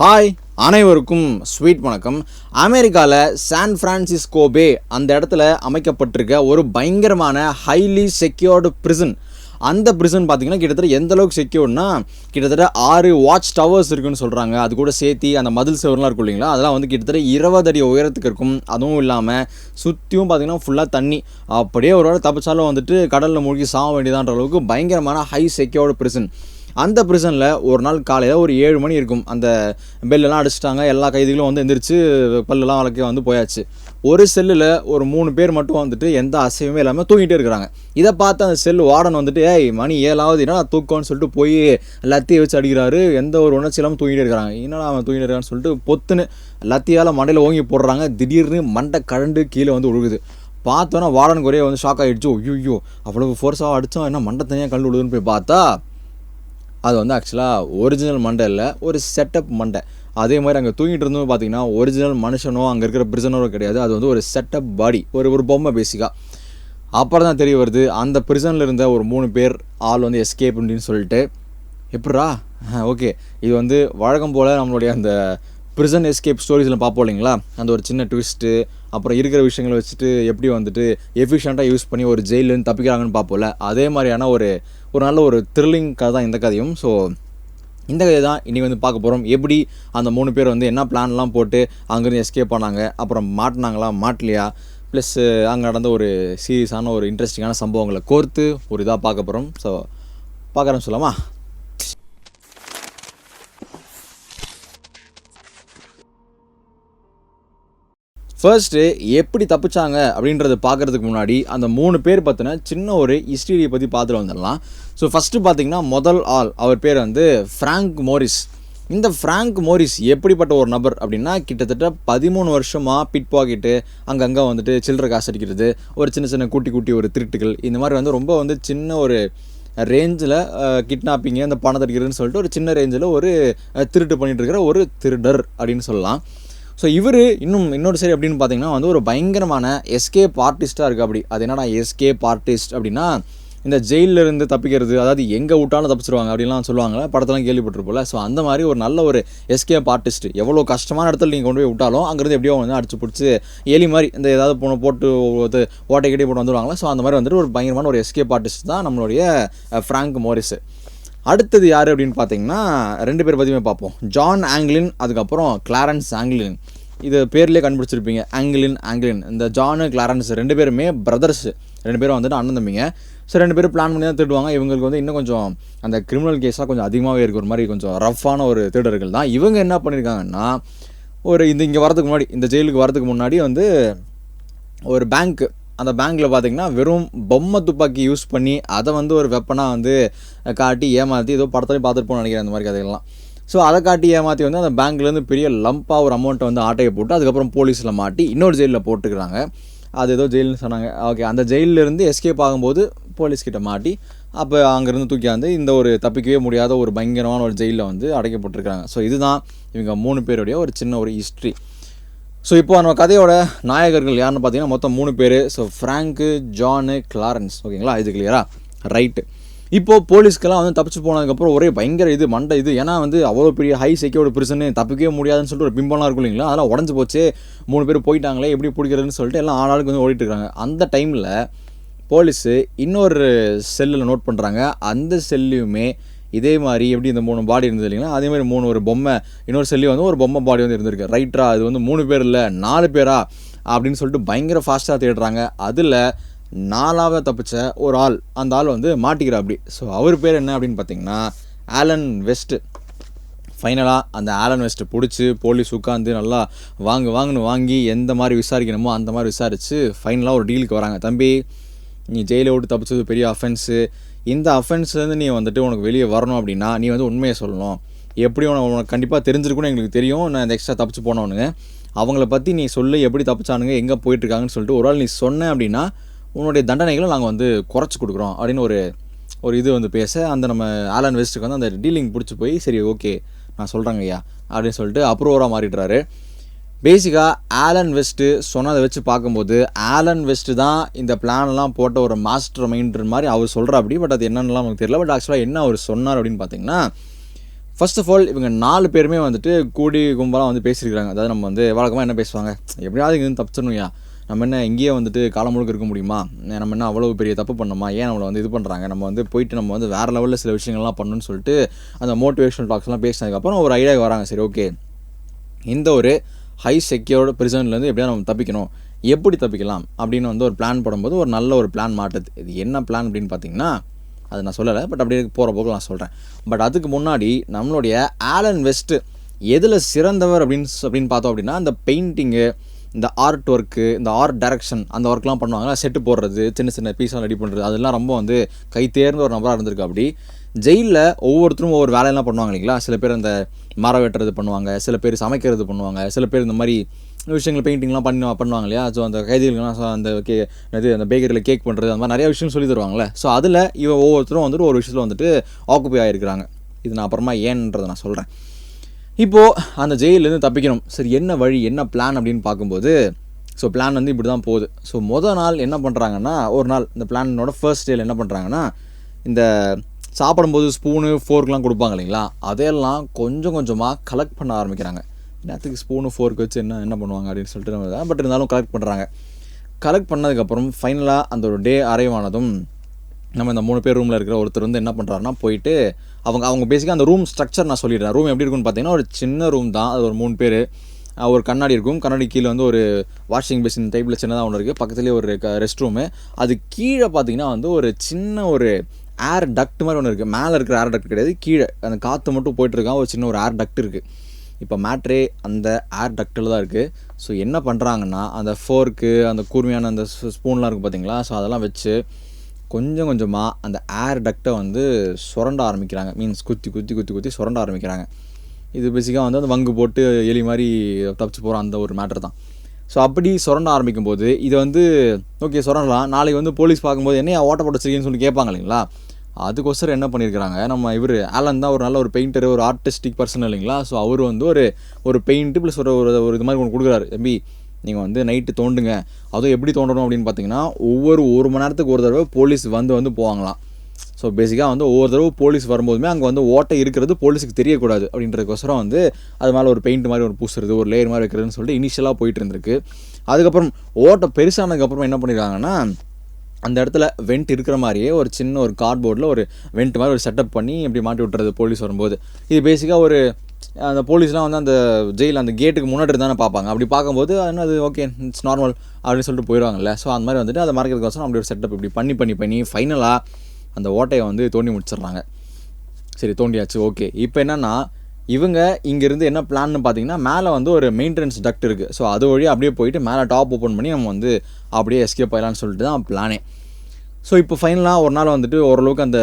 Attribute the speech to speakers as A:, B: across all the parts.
A: Hi அனைவருக்கும் sweet வணக்கம். அமெரிக்காவில் சான் ஃப்ரான்சிஸ்கோபே அந்த இடத்துல அமைக்கப்பட்டிருக்க ஒரு பயங்கரமான ஹைலி செக்யூர்டு ப்ரிசன் அந்த ப்ரிசன் பார்த்தீங்கன்னா கிட்டத்தட்ட எந்த அளவுக்கு செக்யூர்ட்னா கிட்டத்தட்ட ஆறு வாட்ச் டவர்ஸ் இருக்குன்னு சொல்கிறாங்க அது கூட சேர்த்தி அந்த மதில் சுவர்லாம் இருக்கும் இல்லைங்களா? அதெல்லாம் வந்து கிட்டத்தட்ட இருபது அடி உயரத்துக்கு இருக்கும். அதுவும் இல்லாமல் சுற்றியும் பார்த்தீங்கன்னா ஃபுல்லாக தண்ணி. அப்படியே ஒரு வேளை தப்பிச்சாலும் வந்துட்டு கடலில் மூழ்கி சாக வேண்டியதான்ற அளவுக்கு பயங்கரமான ஹை செக்யூர்டு ப்ரிசன் அந்த ப்ரிசனில் ஒரு நாள் காலையில் ஒரு ஏழு மணி இருக்கும். அந்த பெல்லெல்லாம் அடிச்சிட்டாங்க. எல்லா கைதிகளும் வந்து எந்திரிச்சு பல்லெல்லாம் வளர்க்க வந்து போயாச்சு. ஒரு செல்லில் ஒரு மூணு பேர் மட்டும் வந்துட்டு எந்த அசைவுமே இல்லாமல் தூங்கிட்டே இருக்கிறாங்க. இதை பார்த்து அந்த செல் வார்டன் வந்துட்டு ஏய் மணி ஏழாவது என்ன தூக்கம்னு சொல்லிட்டு போய் லத்தியை வச்சு அடிக்கிறாரு. எந்த ஒரு உணர்ச்சி இல்லாமல் தூங்கிட்டே இருக்கிறாங்க. என்னடா அவன் தூங்கிட்டு இருக்கான்னு சொல்லிட்டு பொத்துன்னு லத்தியால் மண்டையில் ஓங்கி போடுறாங்க. திடீர்னு மண்டை கழண்டு கீழே வந்து உழுகுது. பார்த்தோன்னா வார்டன் குறைய வந்து ஷாக் ஆகிடுச்சு ஐயோ அவ்வளோ ஃபோர்ஸாக அடித்தோம் என்ன மண்டை தனியாக கல் விழுதுன்னு போய் பார்த்தா அது வந்து ஆக்சுவலாக ஒரிஜினல் மண்டை இல்லை ஒரு செட்டப் மண்டை. அதே மாதிரி அங்கே தூங்கிட்டு இருந்தோம் பார்த்தீங்கன்னா ஒரிஜினல் மனுஷனோ அங்கே இருக்கிற பிரிசனரோ கிடையாது. அது வந்து ஒரு செட்டப் பாடி ஒரு ஒரு பொம்மை பேசிக்காக அப்புறம் தான் தெரிய வருது அந்த பிரிசனில் இருந்த ஒரு மூணு பேர் ஆள் வந்து எஸ்கேப் அப்படின்னு சொல்லிட்டு எப்பட்றா ஓகே இது வந்து வழக்கம் போல் நம்மளுடைய அந்த ப்ரிசன் எஸ்கேப் ஸ்டோரிஸில் பார்ப்போம் இல்லைங்களா? அந்த ஒரு சின்ன ட்விஸ்ட்டு அப்புறம் இருக்கிற விஷயங்களை வச்சுட்டு எப்படி வந்துட்டு எஃபிஷியண்ட்டாக யூஸ் பண்ணி ஒரு ஜெயிலேருந்து தப்பிக்கிறாங்கன்னு பார்ப்போம்ல அதே மாதிரியான ஒரு ஒரு நல்ல ஒரு த்ரில்லிங் கதை தான் இந்த கதையும். ஸோ இந்த கதை தான் இன்றைக்கி வந்து பார்க்க போகிறோம் எப்படி அந்த மூணு பேர் வந்து என்ன பிளான்லாம் போட்டு அங்கேருந்து எஸ்கேப் பண்ணாங்க அப்புறம் மாட்டினாங்களா மாட்டலையா? ப்ளஸ் அங்கே நடந்த ஒரு சீரியஸான ஒரு இன்ட்ரெஸ்டிங்கான சம்பவங்களை கோர்த்து ஒரு இதாக பார்க்க போகிறோம் ஸோ பார்க்குறேன்னு சொல்லாமா ஃபர்ஸ்ட்டு எப்படி தப்பிச்சாங்க அப்படின்றத பார்க்குறதுக்கு முன்னாடி அந்த மூணு பேர் பற்றின சின்ன ஒரு ஹிஸ்டரியை பற்றி பார்த்துட்டு வந்துடலாம். ஸோ ஃபஸ்ட்டு பார்த்தீங்கன்னா முதல் ஆள் அவர் பேர் வந்து ஃப்ராங்க் மோரிஸ் இந்த ஃப்ராங்க் மோரிஸ் எப்படிப்பட்ட ஒரு நபர் அப்படின்னா கிட்டத்தட்ட பதிமூணு வருஷமாக பிட் பாக்கெட்டு அங்கங்கே வந்துட்டு சில்லற காசு அடிக்கிறது ஒரு சின்ன சின்ன குட்டி கூட்டி ஒரு திருட்டுகள் இந்த மாதிரி வந்து ரொம்ப வந்து சின்ன ஒரு ரேஞ்சில் கிட்னாப்பிங்கு அந்த பணத்தை அடிக்கிறதுன்னு சொல்லிட்டு ஒரு சின்ன ரேஞ்சில் ஒரு திருட்டு பண்ணிகிட்டு இருக்கிற ஒரு திருடர் அப்படின்னு சொல்லலாம். ஸோ இவர் இன்னும் இன்னொரு சரி அப்படின்னு பார்த்தீங்கன்னா வந்து ஒரு பயங்கரமான எஸ்கேப் ஆர்டிஸ்ட்டாக இருக்குது அப்படி. அது என்னடா எஸ்கேப் ஆர்டிஸ்ட் அப்படின்னா இந்த ஜெயிலிருந்து இருந்து தப்பிக்கிறது அதாவது எங்கே விட்டாலும் தப்பிச்சிருவாங்க அப்படின்லாம் சொல்லுவாங்க படத்தெல்லாம் கேள்விப்பட்டிருப்போம்ல. ஸோ அந்த மாதிரி ஒரு நல்ல ஒரு எஸ்கேப் ஆர்டிஸ்ட் எவ்வளோ கஷ்டமான இடத்துல நீங்கள் கொண்டு போய் விட்டாலும் அங்கேருந்து எப்படியோ வந்து அடிச்சு பிடிச்சி எலி மாதிரி இந்த ஏதாவது போன போட்டு ஒரு ஓட்டை கட்டி போட்டு வந்துடுவாங்களா ஸோ அந்த மாதிரி வந்துட்டு ஒரு பயங்கரமான ஒரு எஸ்கேப் ஆர்டிஸ்ட் தான் நம்மளுடைய ஃப்ராங்க் மோரிஸ் அடுத்தது யார் அப்படின்னு பார்த்தீங்கன்னா ரெண்டு பேர் பற்றியுமே பார்ப்போம் ஜான் ஆங்கிலின் அதுக்கப்புறம் கிளாரன்ஸ் ஆங்கிலின் இது பேர்லேயே கண்டுபிடிச்சிருப்பீங்க. ஆங்கிலின் ஆங்கிலின் இந்த ஜானு கிளாரன்ஸ் ரெண்டு பேருமே பிரதர்ஸ் ரெண்டு பேரும் வந்துட்டு அண்ணன் தம்பிங்க. ஸோ ரெண்டு பேரும் பிளான் பண்ணி தான் திருடுவாங்க. இவங்களுக்கு வந்து இன்னும் கொஞ்சம் அந்த கிரிமினல் கேஸாக கொஞ்சம் அதிகமாகவே இருக்கிற மாதிரி கொஞ்சம் ரஃப்பான ஒரு திருடர்கள் தான். இவங்க என்ன பண்ணியிருக்காங்கன்னா ஒரு இந்த இங்கே வரதுக்கு முன்னாடி இந்த ஜெயிலுக்கு வரதுக்கு முன்னாடி வந்து ஒரு பேங்க் அந்த பேங்க்கில் பார்த்தீங்கன்னா வெறும் பொம்மை துப்பாக்கி யூஸ் பண்ணி அதை வந்து ஒரு வெப்பனாக வந்து காட்டி ஏமாற்றி ஏதோ படத்துலேயும் பார்த்துருப்போம்னு நினைக்கிறேன் அந்த மாதிரி கதைகள்லாம். ஸோ அதை காட்டி ஏமாற்றி வந்து அந்த பேங்க்லேருந்து பெரிய லம்பாக ஒரு அமௌண்ட்டை வந்து ஆட்டையை போட்டு அதுக்கப்புறம் போலீஸில் மாட்டி இன்னொரு ஜெயிலில் போட்டுக்கிறாங்க. அது ஏதோ ஜெயில்னு சொன்னாங்க. ஓகே அந்த ஜெயிலிருந்து எஸ்கேப் ஆகும்போது போலீஸ்கிட்ட மாட்டி அப்போ அங்கேருந்து தூக்கியாந்து இந்த ஒரு தப்பிக்கவே முடியாத ஒரு பயங்கரமான ஒரு ஜெயிலில் வந்து அடைக்கப்பட்டிருக்காங்க ஸோ இதுதான் இவங்க மூணு பேருடைய ஒரு சின்ன ஒரு ஹிஸ்ட்ரி ஸோ இப்போ நம்ம கதையோட நாயகர்கள் யாருன்னு பார்த்தீங்கன்னா மொத்தம் மூணு பேர். ஸோ ஃப்ராங்க்கு ஜானு கிளாரன்ஸ் ஓகேங்களா இது கிளியரா ரைட்டு இப்போது போலீஸ்க்கெல்லாம் வந்து தப்பிச்சு போனதுக்கப்புறம் ஒரே பயங்கர இது மண்டை இது. ஏன்னா வந்து அவ்வளோ பெரிய ஹை செக்யூர்டு பிரிசனு தப்பிக்கவே முடியாதுன்னு சொல்லிட்டு ஒரு பிம்பம்லாம் இருக்கும் இல்லைங்களா? அதெல்லாம் உடஞ்சி போச்சு. மூணு பேர் போயிட்டாங்களே எப்படி பிடிக்கிறதுன்னு சொல்லிட்டு எல்லாம் ஆளாளுக்கு வந்து ஓடிட்டு இருக்காங்க. அந்த டைமில் போலீஸு இன்னொரு செல்லில் நோட் பண்ணுறாங்க அந்த செல்லையுமே இதே மாதிரி எப்படி இந்த மூணு பாடி இருந்தது இல்லைங்களா? அதே மாதிரி மூணு ஒரு பொம்மை இன்னொரு செல்லி வந்து ஒரு பொம்மை பாடி வந்து இருந்திருக்கு. ரைட்ரா அது வந்து மூணு பேர் இல்லை நாலு பேரா? அப்படின்னு சொல்லிட்டு பயங்கர ஃபாஸ்ட்டாக தேடுறாங்க. அதில் நாலாவது தப்பிச்ச ஒரு ஆள் அந்த ஆள் வந்து மாட்டிக்கிறா அப்படி ஸோ அவர் பேர் என்ன அப்படின்னு பார்த்தீங்கன்னா ஆலன் வெஸ்ட்டு ஃபைனலாக அந்த ஆலன் வெஸ்ட்டை பிடிச்சி போலீஸ் உட்காந்து நல்லா வாங்கு வாங்குன்னு வாங்கி எந்த மாதிரி விசாரிக்கணுமோ அந்த மாதிரி விசாரித்து ஃபைனலாக ஒரு டீலுக்கு வராங்க. தம்பி நீ ஜெயிலை விட்டு தப்பிச்சது பெரிய அஃபென்ஸு இந்த அஃபென்ஸ்லேருந்து நீ வந்துட்டு உனக்கு வெளியே வரணும் அப்படின்னா நீ வந்து உண்மையை சொல்லணும். எப்படி உனக்கு உனக்கு கண்டிப்பாக தெரிஞ்சிருக்குன்னு எங்களுக்கு தெரியும். நான் இந்த எக்ஸ்ட்ரா தப்பிச்சு போனவனுங்க. அவங்கள பற்றி நீ சொல்லி எப்படி தப்பிச்சானுங்க எங்கே போயிட்டுருக்காங்கன்னு சொல்லிட்டு ஒரு ஆள் நீ சொன்ன அப்படின்னா உன்னுடைய தண்டனைகளை நாங்கள் வந்து குறைச்சி கொடுக்குறோம் அப்படின்னு ஒரு ஒரு இது வந்து பேச அந்த நம்ம ஆலன் வெஸ்ட்டுக்கு வந்து அந்த டீலிங் பிடிச்சி போய் சரி ஓகே நான் சொல்கிறேங்க ஐயா அப்படின்னு சொல்லிட்டு அப்ரூவராக மாறிடுறாரு. பேசிக்காக ஆலன் வெஸ்ட்டு சொன்னதை வச்சு பார்க்கும்போது ஆலன் வெஸ்ட்டு தான் இந்த பிளான்லாம் போட்ட ஒரு மாஸ்டர் மைண்ட் மாதிரி அவர் சொல்கிற அப்படி பட் அது என்னென்னலாம் நமக்கு தெரியல. பட் ஆக்சுவலாக என்ன அவர் சொன்னார் அப்படின்னு பார்த்தீங்கன்னா ஃபர்ஸ்ட் ஆஃப் ஆல் இவங்க நாலு பேருமே வந்துட்டு கூடி கும்பலாக வந்து பேசியிருக்காங்க அதாவது நம்ம வந்து வழக்கமாக என்ன பேசுவாங்க? எப்படியாவது இங்கேருந்து தப்பிச்சிடணும்யா. நம்ம என்ன இங்கேயே வந்துட்டு காலம் முழுக்க இருக்க முடியுமா? நம்ம என்ன அவ்வளோ பெரிய தப்பு பண்ணோமா? ஏன் நம்மளை வந்து இது பண்ணுறாங்க நம்ம வந்து போயிட்டு நம்ம வந்து வேறு லெவலில் சில விஷயங்கள்லாம் பண்ணணும்னு சொல்லிட்டு அந்த மோட்டிவேஷனல் டாக்ஸ்லாம் பேசினதுக்கப்புறம் ஒரு ஐடியாவுக்கு வராங்க. சரி ஓகே இந்த ஒரு ஹை செக்யூர்டு ப்ரிசன்லேருந்து எப்படியா நம்ம தப்பிக்கணும்? எப்படி தப்பிக்கலாம்? அப்படின்னு வந்து ஒரு பிளான் போடும்போது ஒரு நல்ல ஒரு பிளான் மாட்டுது. இது என்ன பிளான் அப்படின்னு பார்த்தீங்கன்னா அது நான் சொல்லலை பட் அப்படியே போகிற போக்கு நான் சொல்கிறேன் பட் அதுக்கு முன்னாடி நம்மளுடைய ஆலன் வெஸ்ட்டு எதில் சிறந்தவர் அப்படின்னு அப்படின்னு பார்த்தோம் அப்படின்னா இந்த பெயிண்டிங்கு இந்த ஆர்ட் ஒர்க்கு இந்த ஆர்ட் டைரக்ஷன் அந்த ஒர்க்லாம் பண்ணுவாங்க செட்டு போடுறது சின்ன சின்ன பீஸ்லாம் ரெடி பண்ணுறது அதெல்லாம் ரொம்ப வந்து கை தேர்ந்த ஒரு நபராக இருந்திருக்கு அப்படி. ஜெயிலில் ஒவ்வொருத்தரும் ஒவ்வொரு வேலையெல்லாம் பண்ணுவாங்க இல்லைங்களா? சில பேர் அந்த மரம் வெட்டுறது பண்ணுவாங்க சில பேர் சமைக்கிறது பண்ணுவாங்க சில பேர் இந்த மாதிரி விஷயங்கள் பெயிண்டிங்லாம் பண்ணி பண்ணுவாங்க இல்லையா? ஸோ அந்த கைதிகளுக்குலாம் அந்த கே இது அந்த பேக்கரியில் கேக் பண்ணுறது அந்த மாதிரி நிறைய விஷயம் சொல்லி தருவாங்கல்ல. ஸோ அதில் இவன் ஒவ்வொருத்தரும் வந்துட்டு ஒரு விஷயத்தில் வந்துட்டு ஆக்குப்பை ஆகிருக்கிறாங்க இது நான் அப்புறமா ஏன்றதை நான் சொல்கிறேன் இப்போது அந்த ஜெயிலேருந்து தப்பிக்கணும். சரி என்ன வழி என்ன பிளான் அப்படின்னு பார்க்கும்போது ஸோ பிளான் வந்து இப்படி தான் போகுது. ஸோ மொதல் நாள் என்ன பண்ணுறாங்கன்னா ஒரு நாள் இந்த பிளானோட ஃபர்ஸ்ட் டேல என்ன பண்ணுறாங்கன்னா இந்த சாப்பிடும்போது ஸ்பூனு ஃபோர்க்லாம் கொடுப்பாங்க இல்லைங்களா? அதையெல்லாம் கொஞ்சம் கொஞ்சமாக கலெக்ட் பண்ண ஆரம்பிக்கிறாங்க. நேரத்துக்கு ஸ்பூனு ஃபோர்க் வச்சு என்ன என்ன பண்ணுவாங்க அப்படின்னு சொல்லிட்டு நம்ம பட் இருந்தாலும் கலெக்ட் பண்ணுறாங்க கலெக்ட் பண்ணதுக்கப்புறம் ஃபைனலாக அந்த ஒரு டே அரைவானதும் நம்ம இந்த மூணு பேர் ரூமில் இருக்கிற ஒருத்தர் வந்து என்ன பண்ணுறாருன்னா போயிட்டு அவங்க அவங்க பேசிக்காக அந்த ரூம் ஸ்ட்ரக்சர் நான் சொல்லிடுறேன். ரூம் எப்படி இருக்குன்னு பார்த்தீங்கன்னா ஒரு சின்ன ரூம் தான். அது ஒரு மூணு பேர். ஒரு கண்ணாடி இருக்கும். கண்ணாடி கீழே வந்து ஒரு வாஷிங் மிஷின் டைப்பில் சின்னதாக ஒன்று இருக்குது பக்கத்துலேயே ஒரு ரெஸ்ட் ரூமு அது கீழே பார்த்தீங்கன்னா வந்து ஒரு சின்ன ஒரு ஏர் டக்ட் மாதிரி ஒன்று இருக்குது மேலே இருக்கிற ஏர் டக்ட் கிடையாது. கீழே அந்த காற்று மட்டும் போயிட்டுருக்கான் ஒரு சின்ன ஒரு ஏர் டக்ட் இருக்குது இப்போ மேட்ரே அந்த ஏர் டக்டில் தான் இருக்குது ஸோ என்ன பண்ணுறாங்கன்னா அந்த ஃபோர்க்கு அந்த கூர்மையான அந்த ஸ்பூன்லாம் இருக்குது பார்த்தீங்களா ஸோ அதெல்லாம் வச்சு கொஞ்சம் கொஞ்சமாக அந்த ஏர் டக்டை வந்து சுரண்ட ஆரம்பிக்கிறாங்க. மீன்ஸ் குத்தி குத்தி குத்தி குத்தி சுரண்ட ஆரம்பிக்கிறாங்க. இது பேசிக்காக வந்து அந்த வங்கு போட்டு எலி மாதிரி தப்பிச்சு போகிற அந்த ஒரு மேட்ரு தான். ஸோ அப்படி சுரண்ட ஆரம்பிக்கும் போது இது வந்து ஓகே சுரண்டலாம். நாளைக்கு வந்து போலீஸ் பார்க்கும்போது என்னையா ஓட்ட போட்டு வச்சிருக்கீங்கன்னு சொல்லி கேட்பாங்க இல்லைங்களா அதுக்கோசரம் என்ன பண்ணியிருக்கிறாங்க? நம்ம இவர் ஆலன் தான் ஒரு நல்ல ஒரு பெயிண்டர் ஒரு ஆர்டிஸ்டிக் பர்சன் இல்லைங்களா? ஸோ அவர் வந்து ஒரு ஒரு பெயிண்ட்டு ப்ளஸ் ஒரு ஒரு ஒரு இது மாதிரி ஒன்று கொடுக்குறாரு. தம்பி நீங்கள் வந்து நைட்டு தோண்டுங்க. அதுவும் எப்படி தோண்டணும் அப்படின்னு பார்த்தீங்கன்னா ஒவ்வொரு ஒரு மணி நேரத்துக்கு ஒரு தடவை போலீஸ் வந்து வந்து போவாங்களாம். ஸோ பேசிக்காக வந்து ஒவ்வொரு தடவை போலீஸ் வரும்போதுமே அங்கே வந்து ஓட்டை இருக்கிறது போலீஸுக்கு தெரியக்கூடாது அப்படின்றதுக்கோசரம் வந்து அது மேலே ஒரு பெயிண்ட் மாதிரி ஒரு பூசுறது ஒரு லேயர் மாதிரி வைக்கிறதுன்னு சொல்லிட்டு இனிஷியலாக போயிட்டு இருந்திருக்கு. அதுக்கப்புறம் ஓட்டை பெருசானதுக்கப்புறம் என்ன பண்ணிடுறாங்கன்னா அந்த இடத்துல வெண்ட் இருக்கிற மாதிரியே ஒரு சின்ன ஒரு கார்ட்போர்டில் ஒரு வெண்ட் மாதிரி ஒரு செட்டப் பண்ணி இப்படி மாட்டி விட்டுறது போலீஸ் வரும்போது. இது பேசிக்காக ஒரு அந்த போலீஸ்லாம் வந்து அந்த ஜெயில் அந்த கேட்டுக்கு முன்னாடி தானே பார்ப்பாங்க. அப்படி பார்க்கும்போது என்ன அது ஓகே இட்ஸ் நார்மல் அப்படின்னு சொல்லிட்டு போயிடுவாங்கல்ல. ஸோ அந்த மாதிரி வந்துட்டு அதை மறைக்கிறதுக்கோசரம் அப்படி ஒரு செட்டப் இப்படி பண்ணி பண்ணி பண்ணி ஃபைனலாக அந்த ஓட்டையை வந்து தோண்டி முடிச்சிடுறாங்க. சரி தோண்டியாச்சு ஓகே. இப்போ என்னென்னா இவங்க இங்கேருந்து என்ன பிளான்னு பார்த்தீங்கன்னா மேலே வந்து ஒரு மெயின்டெனன்ஸ் டக்ட் இருக்குது ஸோ அது வழியாக அப்படியே போயிட்டு மேலே டாப் ஓப்பன் பண்ணி நம்ம வந்து அப்படியே எஸ்கேப் ஆகலான்னு சொல்லிட்டு தான் பிளானே. ஸோ இப்போ ஃபைனலாக ஒரு நாள் வந்துட்டு ஓரளவுக்கு அந்த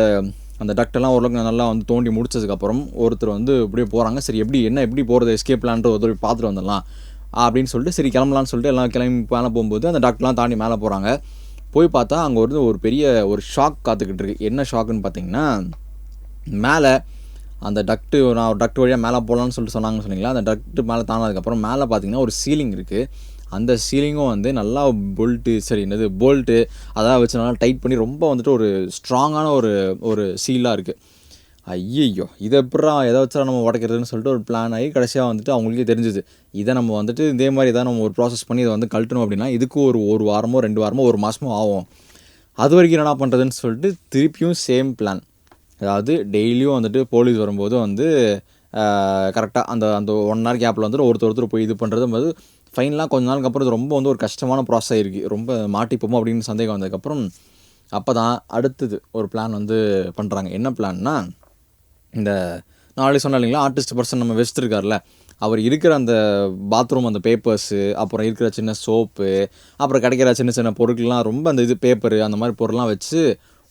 A: அந்த டக்டெல்லாம் ஓரளவுக்கு நல்லா வந்து தோண்டி முடிச்சதுக்கப்புறம் ஒருத்தர் வந்து இப்படியே போகிறாங்க சரி எப்படி என்ன எப்படி போகிறது எஸ்கேப் பிளான்ட்டு ஒரு பார்த்துட்டு வந்துடலாம். அப்படின்னு சொல்லிட்டு சரி கிளம்பலான்னு சொல்லிட்டு எல்லாம் கிளம்பி மேலே போகும்போது அந்த டாக்டர்லாம் தாண்டி மேலே போகிறாங்க போய் பார்த்தா அங்கே வந்து ஒரு பெரிய ஒரு ஷாக் காத்துக்கிட்டு இருக்கு. என்ன ஷாக்குன்னு பார்த்தீங்கன்னா மேலே அந்த டக்ட்டு நான் ஒரு டக்ட் வழியாக மேலே போகலான்னு சொல்லிட்டு சொன்னாங்கன்னு சொன்னீங்களா? அந்த டக்ட்டு மேலே தானதுக்கப்புறம் மேலே பார்த்தீங்கன்னா ஒரு சீலிங் இருக்குது அந்த சீலிங்கும் வந்து நல்லா போல்ட்டு சரி என்னது போல்ட்டு அதெல்லாம் வச்சு நல்லா டைட் பண்ணி ரொம்ப வந்துட்டு ஒரு ஸ்ட்ராங்கான ஒரு ஒரு சீலாக இருக்குது ஐயையோ இதை எப்படா எதை வச்சா நம்ம உடைக்கிறதுன்னு சொல்லிட்டு ஒரு பிளான் ஆகி கடைசியாக வந்துட்டு அவங்களுக்கே தெரிஞ்சுது. இதை நம்ம வந்துட்டு இதே மாதிரி தான் நம்ம ஒரு ப்ராசஸ் பண்ணி இதை வந்து கழட்டணும் அப்படின்னா இதுக்கு ஒரு ஒரு வாரமோ ரெண்டு வாரமோ ஒரு மாதமோ ஆகும். அது வரைக்கும் என்ன பண்ணுறதுன்னு சொல்லிட்டு திருப்பியும் சேம் பிளான் அதாவது டெய்லியும் வந்துட்டு போலீஸ் வரும்போது வந்து கரெக்டாக அந்த அந்த ஒன் ஹவர் கேப்பில் வந்துட்டு ஒருத்தர் ஒருத்தர் போய் இது பண்ணுறது வந்து ஃபைனலாக கொஞ்ச நாளுக்கு அப்புறம் இது ரொம்ப வந்து ஒரு கஷ்டமான ப்ராசஸ் ஆகிருக்கு ரொம்ப மாட்டிப்போமோ அப்படின்னு சந்தேகம் வந்ததுக்கப்புறம் அப்போ தான் அடுத்தது ஒரு பிளான் வந்து பண்ணுறாங்க என்ன பிளான்னா இந்த நாளை ஆல்ரெடி இல்லைங்களா? ஆர்டிஸ்ட் பர்சன் நம்ம வச்சுருக்கார்ல அவர் இருக்கிற அந்த பாத்ரூம் அந்த பேப்பர்ஸு அப்புறம் இருக்கிற சின்ன சோப்பு அப்புறம் கிடைக்கிற சின்ன சின்ன பொருட்கள்லாம் ரொம்ப அந்த இது பேப்பரு அந்த மாதிரி பொருள்லாம் வச்சு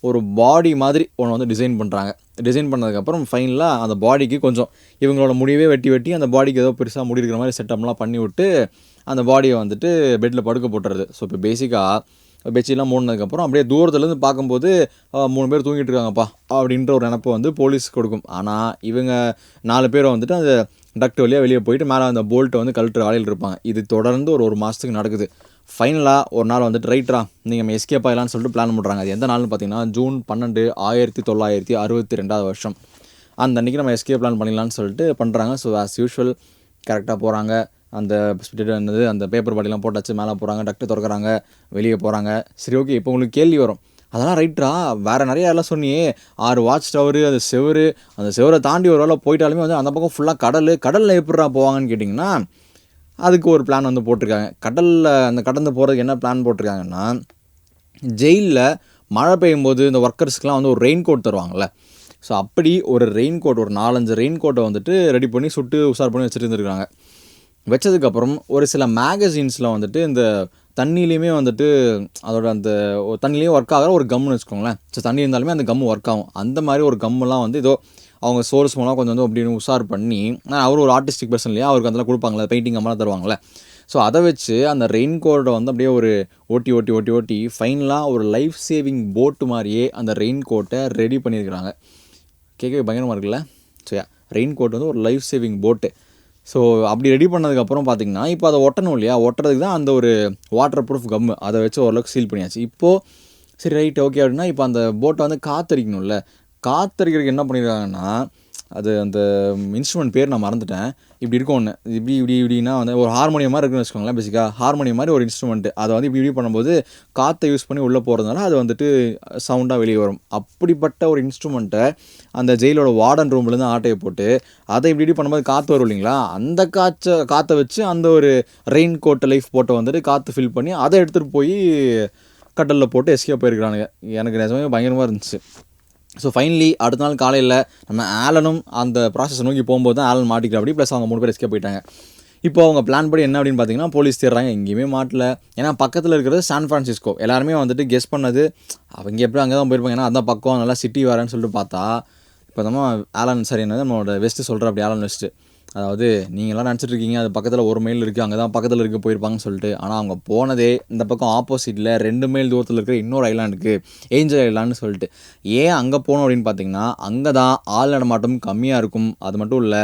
A: ஒரு பாடி மாதிரி ஒன்று வந்து டிசைன் பண்ணுறாங்க டிசைன் பண்ணதுக்கப்புறம் ஃபைனலாக அந்த பாடிக்கு கொஞ்சம் இவங்களோட முடியவே வெட்டி வெட்டி அந்த பாடிக்கு ஏதோ பெருசாக முடி இருக்கிற மாதிரி செட்டப்லாம் பண்ணி விட்டு அந்த பாடியை வந்துட்டு பெட்டில் படுக்க போட்டுறது. ஸோ இப்போ பேசிக்காக பெட்ஷீட்லாம் மூடினதுக்கப்புறம் அப்படியே தூரத்துலேருந்து பார்க்கும்போது மூணு பேர் தூங்கிட்டு இருக்காங்கப்பா அப்படின்ற ஒரு நினப்பு வந்து போலீஸ் கொடுக்கும். ஆனால் இவங்க நாலு பேர் வந்துட்டு அந்த டக்ட் வழியாக வெளியே போயிட்டு மேலே அந்த போல்ட்டை வந்து கழட்டுற வேலையில் இருப்பாங்க. இது தொடர்ந்து ஒரு ஒரு மாதத்துக்கு நடக்குது. ஃபைனலாக ஒரு நாள் வந்துட்டு ரைட்ரா நீங்கள் எஸ்கேப் ஆகலான்னு சொல்லிட்டு பிளான் பண்ணுறாங்க அது எந்த நாள்னு பார்த்தீங்கன்னா ஜூன் பன்னெண்டு ஆயிரத்தி தொள்ளாயிரத்தி அறுபத்தி ரெண்டாவது வருஷம். அந்த அன்றைக்கி நம்ம எஸ்கே பிளான் பண்ணிடலான்னு சொல்லிட்டு பண்ணுறாங்க ஸோ ஆஸ் யூஷுவல் கரெக்டாக போகிறாங்க அந்த என்னது அந்த பேப்பர் பாட்டிலாம் போட்டாச்சு மேலே போகிறாங்க டக்கு திறக்கிறாங்க வெளியே போகிறாங்க சரி ஓகே இப்போ உங்களுக்கு கேள்வி வரும். அதெல்லாம் ரைட்டா வேறு நிறைய எல்லாம் சொன்னியே. ஆறு வாட்ச் டவரு அந்த செவரு அந்த செவரை தாண்டி ஒரு வேலை போயிட்டாலுமே வந்து அந்த பக்கம் ஃபுல்லாக கடல் கடலில் எப்படிடா போவாங்கன்னு கேட்டிங்கன்னா அதுக்கு ஒரு பிளான் வந்து போட்டிருக்காங்க. கடலில் அந்த கடந்து போகிறதுக்கு என்ன பிளான் போட்டிருக்காங்கன்னா ஜெயிலில் மழை பெய்யும் போது இந்த ஒர்க்கர்ஸ்க்கெலாம் வந்து ஒரு ரெயின் கோட் தருவாங்கள்ல ஸோ அப்படி ஒரு ரெயின் கோட் ஒரு நாலஞ்சு ரெயின் கோட்டை வந்துட்டு ரெடி பண்ணி சுட்டு உஷார் பண்ணி வச்சுட்டு இருந்திருக்காங்க வச்சதுக்கப்புறம் ஒரு சில மேகசின்ஸில் வந்துட்டு இந்த தண்ணியிலையுமே வந்துட்டு அதோட அந்த தண்ணிலையும் ஒர்க் ஆகிற ஒரு கம்னு வச்சுக்கோங்களேன். ஸோ தண்ணி இருந்தாலுமே அந்த கம் ஒர்க் ஆகும். அந்த மாதிரி ஒரு கம்முலாம் வந்து ஏதோ அவங்க சோர்ஸ் மூலம் கொஞ்சம் வந்து அப்படின்னு உஷார் பண்ணி அவர் ஒரு ஆர்டிஸ்டிக் பர்சன் இல்லையா? அவருக்கு அதெல்லாம் கொடுப்பாங்களே பெயிண்டிங் அம்மா தருவாங்களே ஸோ அதை வச்சு அந்த ரெயின் கோட்டை வந்து அப்படியே ஒரு ஓட்டி ஓட்டி ஓட்டி ஓட்டி ஃபைனலாக ஒரு லைஃப் சேவிங் போட்டு மாதிரியே அந்த ரெயின் கோட்டை ரெடி பண்ணியிருக்கிறாங்க. கேட்கவே பயங்கரமாக இருக்குல்ல? ஸோ ரெயின் கோட் வந்து ஒரு லைஃப் சேவிங் போட்டு ஸோ அப்படி ரெடி பண்ணதுக்கப்புறம் பார்த்தீங்கன்னா இப்போ அதை ஒட்டணும் இல்லையா? ஒட்டுறதுக்கு தான் அந்த ஒரு வாட்டர் ப்ரூஃப் கம்மு அதை வச்சு ஓரளவுக்கு சீல் பண்ணியாச்சு. இப்போது சரி ரைட் ஓகே அப்படின்னா இப்போ அந்த போட்டை வந்து காத்தடிக்கணும்ல. காத்தடிக்கிறதுக்கு என்ன பண்ணியிருக்காங்கன்னா அது அந்த இன்ஸ்ட்ருமெண்ட் பேர் நான் மறந்துட்டேன். இப்படி இருக்கும் ஒன்று இப்படி இப்படி இப்படின்னா வந்து ஒரு ஹார்மோனியம் மாதிரி இருக்குன்னு வச்சுக்கோங்களேன் பேசிக்காக ஹார்மோனியம் மாதிரி ஒரு இன்ஸ்ட்ருமெண்ட் அதை வந்து இப்படி இப்படி பண்ணும்போது காற்றை யூஸ் பண்ணி உள்ளே போகிறதுனால அது வந்துட்டு சவுண்டாக வெளியே வரும். அப்படிப்பட்ட ஒரு இன்ஸ்ட்ருமெண்ட்டை அந்த ஜெயிலோட வார்டன் ரூம்லேருந்து ஆட்டையை போட்டு அதை இப்படி இப்படி பண்ணும்போது காற்று வரும் இல்லைங்களா? அந்த காற்றை காற்றை வச்சு அந்த ஒரு ரெயின் கோட்டை லைஃப் போட்டை வந்துட்டு காற்று ஃபில் பண்ணி அதை எடுத்துகிட்டு போய் கடலில் போட்டு எஸ்கே போயிருக்கிறானுங்க. எனக்கு நிஜமே பயங்கரமாக இருந்துச்சு. ஸோ ஃபைனலி அடுத்த நாள் காலையில் நம்ம ஆலனும் அந்த ப்ராசஸ் நோக்கி போகும்போது தான் ஆலன் மாட்டிக்கிற அப்படி ப்ளஸ் அவங்க மூணு பேர் எஸ்கே போயிட்டாங்க. இப்போ அவங்க பிளான் படி என்ன அப்படின்னு பார்த்தீங்கன்னா போலீஸ் தேடுறாங்க. எங்கேயுமே மாட்டல. ஏன்னா பக்கத்தில் இருக்கிறது சான் ஃப்ரான்சிஸ்கோ எல்லாருமே வந்துட்டு கெஸ் பண்ணது அவங்க எப்படி அங்கே தான் போயிருப்பாங்க. ஏன்னா அதான் பக்கம் நல்லா சிட்டி வரேன்னு சொல்லிட்டு பார்த்தா இப்போ நம்ம ஆலன் சரி என்னது? நம்மளோட வெஸ்ட்டு சொல்கிற அப்படி ஆலன் வெஸ்ட்டு அதாவது நீங்களாம் நினச்சிட்டு இருக்கீங்க அது பக்கத்தில் ஒரு மைல் இருக்குது அங்கே தான் பக்கத்தில் இருக்க போயிருப்பாங்கன்னு சொல்லிட்டு. ஆனால் அவங்க போனதே இந்த பக்கம் ஆப்போசிட்டில் ரெண்டு மைல் தூரத்தில் இருக்கிற இன்னொரு ஐலாண்டுக்கு ஏஞ்சல் ஐலாண்டுன்னு சொல்லிட்டு. ஏன் அங்கே போனோம் அப்படின்னு பார்த்தீங்கன்னா அங்கே தான் ஆள் நடமாட்டம் கம்மியாக இருக்கும். அது மட்டும் இல்லை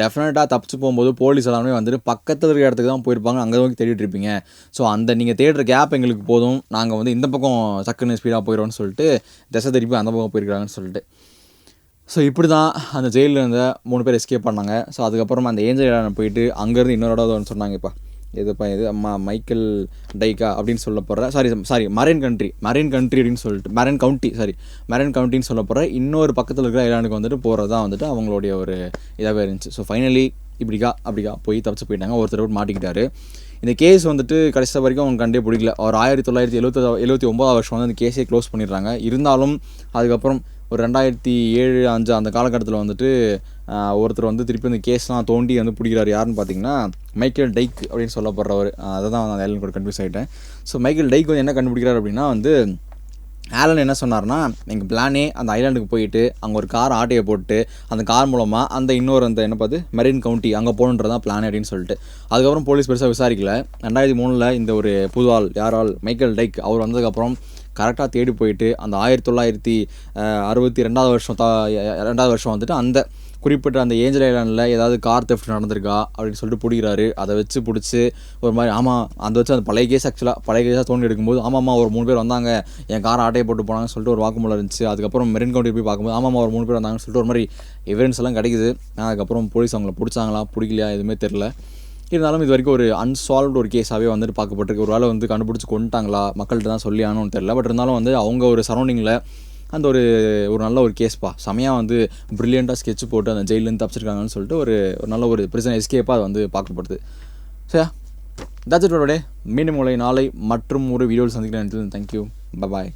A: டெஃபினட்டாக தப்பிச்சு போகும்போது போலீஸ் எல்லாமே வந்துட்டு பக்கத்தில் இருக்கிற இடத்துக்கு தான் போயிருப்பாங்க அங்கே நோக்கி தேடிட்டு இருப்பீங்க. ஸோ அந்த நீங்கள் தேடுற கேப் எங்களுக்கு போதும். நாங்கள் வந்து இந்த பக்கம் சக்குன்னு ஸ்பீடாக போயிடுவோம்னு சொல்லிட்டு திசை திருப்பி அந்த பக்கம் போயிருக்கிறாங்கன்னு சொல்லிட்டு. ஸோ இப்படி தான் அந்த ஜெயிலில் இருந்த மூணு பேர் எஸ்கேப் பண்ணாங்க. ஸோ அதுக்கப்புறம் அந்த ஏஞ்சல் ஐலாண்ட் போயிட்டு அங்கேருந்து இன்னொரு இடம் ஒன்று சொன்னாங்க இப்போ. இதுப்பா இது அம்மா மைக்கேல் டைக்கா அப்படின்னு சொல்ல போகிற sorry sorry marine country marine country அப்படின்னு சொல்லிட்டு மரைன் கவுண்டி சாரி மரைன் கவுண்டின்னு சொல்ல போகிற இன்னொரு பக்கத்தில் இருக்கிற ஐலாண்டுக்கு வந்துட்டு போகிறது தான் வந்துட்டு அவங்களுடைய ஒரு இதாகவே இருந்துச்சு. ஸோ ஃபைனலி இப்படிக்கா அப்படிக்கா போய் தப்பிச்சு போயிட்டாங்க. ஒருத்தர் விட்டு மாட்டிக்கிட்டாரு. இந்த கேஸ் வந்துட்டு கடைசி வரைக்கும் அவங்க கண்டே பிடிக்கல. ஒரு ஆயிரத்தி தொள்ளாயிரத்தி எழுபத்தி எழுபத்தி ஒம்பதாவது வருஷம் வந்து அந்த கேஸே க்ளோஸ் பண்ணிடுறாங்க. இருந்தாலும் அதுக்கப்புறம் ஒரு ரெண்டாயிரத்தி ஏழு அஞ்சு அந்த காலகட்டத்தில் வந்துட்டு ஒருத்தர் வந்து திருப்பி அந்த கேஸ்லாம் தோண்டி வந்து பிடிக்கிறார். யாருன்னு பார்த்தீங்கன்னா மைக்கேல் டைக் அப்படின்னு சொல்லப்படுறவர். அதை தான் நான் ஏலன் கூட கன்ஃபியூஸ் ஆகிட்டேன் ஸோ மைக்கேல் டைக் வந்து என்ன கண்டுபிடிக்கிறார் அப்படின்னா வந்து ஆலன் என்ன சொன்னார்னா எங்கள் பிளானே அந்த ஐலாண்டுக்கு போயிட்டு அங்கே ஒரு கார் ஆட்டையை போட்டு அந்த கார் மூலமாக அந்த இன்னொரு அந்த என்ன பார்த்து மெரின் கவுண்டி அங்கே போகணுன்றதான் பிளான் அப்படின்னு சொல்லிட்டு. அதுக்கப்புறம் போலீஸ் பெருசாக விசாரிக்கல. ரெண்டாயிரத்தி மூணில் இந்த ஒரு புது ஆள் யாரால் மைக்கேல் டைக் அவர் வந்ததுக்கப்புறம் கரெக்டாக தேடி போயிட்டு அந்த ஆயிரத்தி தொள்ளாயிரத்தி அறுபத்தி ரெண்டாவது வருஷம் தா ரெண்டாவது வருஷம் வந்துட்டு அந்த குறிப்பிட்ட அந்த ஏஞ்சல் ஐலாண்டில் ஏதாவது கார் தெஃப்ட் நடந்திருக்கா அப்படின்னு சொல்லிட்டு பிடிக்கிறாரு. அதை வச்சு பிடிச்சி ஒரு மாதிரி ஆமாம் அந்த வச்சு அந்த பழைய கேஸ் ஆக்சுவலாக பழைய கேஸாக தோண்டி எடுக்கும்போது ஆமாம்மா ஒரு மூணு பேர் வந்தாங்க என் கார் ஆட்டையை போட்டு போனாங்கன்னு சொல்லிட்டு ஒரு வாக்குமூலம் இருந்துச்சு. அதுக்கப்புறம் மெரின் கவுண்டி போய் பார்க்கும்போது ஆமாம்மா ஒரு மூணு பேர் வந்தாங்கன்னு சொல்லிட்டு ஒரு மாதிரி எவிடன்ஸ் எல்லாம் கிடைக்குது. அதுக்கப்புறம் போலீஸ் அவங்கள பிடிச்சாங்களா பிடிக்கலையா எதுவுமே தெரில இருந்தாலும் இது வரைக்கும் ஒரு அன்சால்வ்டு ஒரு கேஸாகவே வந்துட்டு பார்க்கப்பட்டிருக்கு. ஒரு வேளை வந்து கண்டுபிடிச்சி கொண்டுட்டாங்களா? மக்கள்கிட்ட தான் சொல்லி தெரில பட் இருந்தாலும் வந்து அவங்க ஒரு சரௌண்டிங்கில் அந்த ஒரு ஒரு நல்ல ஒரு கேஸ்ப்பா செமையாக வந்து ப்ரில்லியண்ட்டாக ஸ்கெட்ச் போட்டு அந்த ஜெயிலேருந்து தப்பிச்சிருக்காங்கன்னு சொல்லிட்டு ஒரு ஒரு நல்ல ஒரு பிரச்சனை எஸ்கேப்பாக அது வந்து பார்க்கப்படுது. சரியா தட்ஸ் இட் டே மீண்டும் உங்களை நாளை மற்றும் ஒரு வீடியோவில் சந்திக்கிறேன் தேங்க்யூ பாய்